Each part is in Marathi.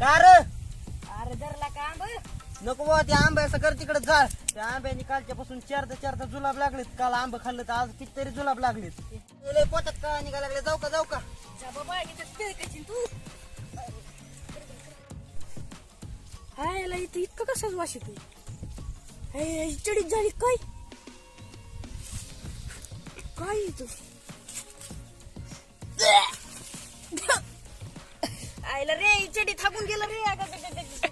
कार अरे धरला का आंब नको बाबा ते आंब्याचं कर तिकडे जा त्या आंब्याने कालच्या पासून चारदा चारदा जुलाब लागलेत काल आंब खाल्लं तर आज कितीतरी जुलाब लागलेत लय पोटात का निघायला लागले जाऊ का जाऊ का जा बाबा इथं पिळकाची तू हाय याला इथं इतकं कशाच वास येते चडीत झाली काय? काय इथं? आयला रे चडी थांबून गेलं रे अगं?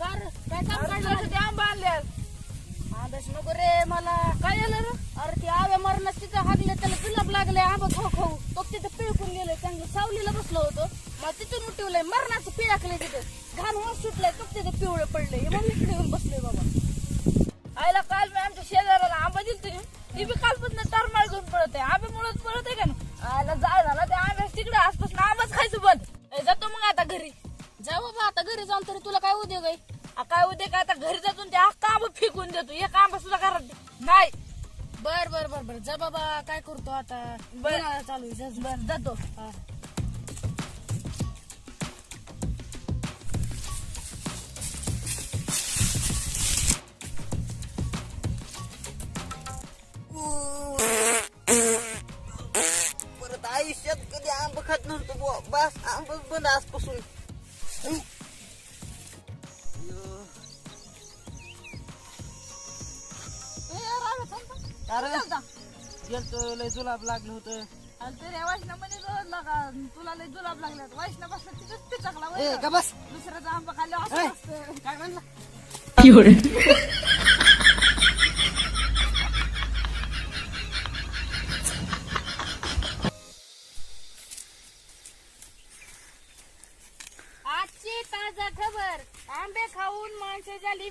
काय काम काढलं आंबा आणल्यास आदर्श नको रे मला काय झालं रे अरे ते आव्या मरणास तिथं हागले त्याला जुलाब लागले आंबा खाऊ खाऊ तो तिथं पिळकून गेले चांगलं सावलीला बसलो होतो. मग तिथून उठवलंय मरणाचं पिळकलंय तिथं. घाण वास सुटलाय तो तिथं पिवळं पडलंय. हे मग इकडे येऊन बसलोय बाबा. आईला काल मी आमच्या शेजाराला आंबा दिल तुम्ही ती बी कालपासून तरमाळ घेऊन पळत आहे. आंबे मुळत पळत आहे का नाही? आईला जाय झाला त्या आंब्यास तिकडे आसपासून आंबाच खायचं बंद. जातो मग आता घरी. जा बाबा आता घरी जाऊन तरी तुला काय उद्योग आहे? काय उद्योग आहे? आता घरी जातून ते अख्खा आंबा फेकून देतो. एक आंबा सुद्धा घरात. नाही. बर बर बर बर. जा बाबा काय करतो आता? बर. चालू बर जातो. आयुष्यात कधी आंब खात नव्हतो बुवा. बस आंबच बंद आजपासून. अरे. गेलतो लय जुलाब लागलं होतं अरे ते रे वैष्णव म्हणे रोजला का तुला लय जुलाब लागल्यात वैष्णव बसला तिथंच बस दुसऱ्याचा आंबा खाल्ला. असं. काय म्हणलं ताजा खबर. आंबे खाऊन माणसे झाली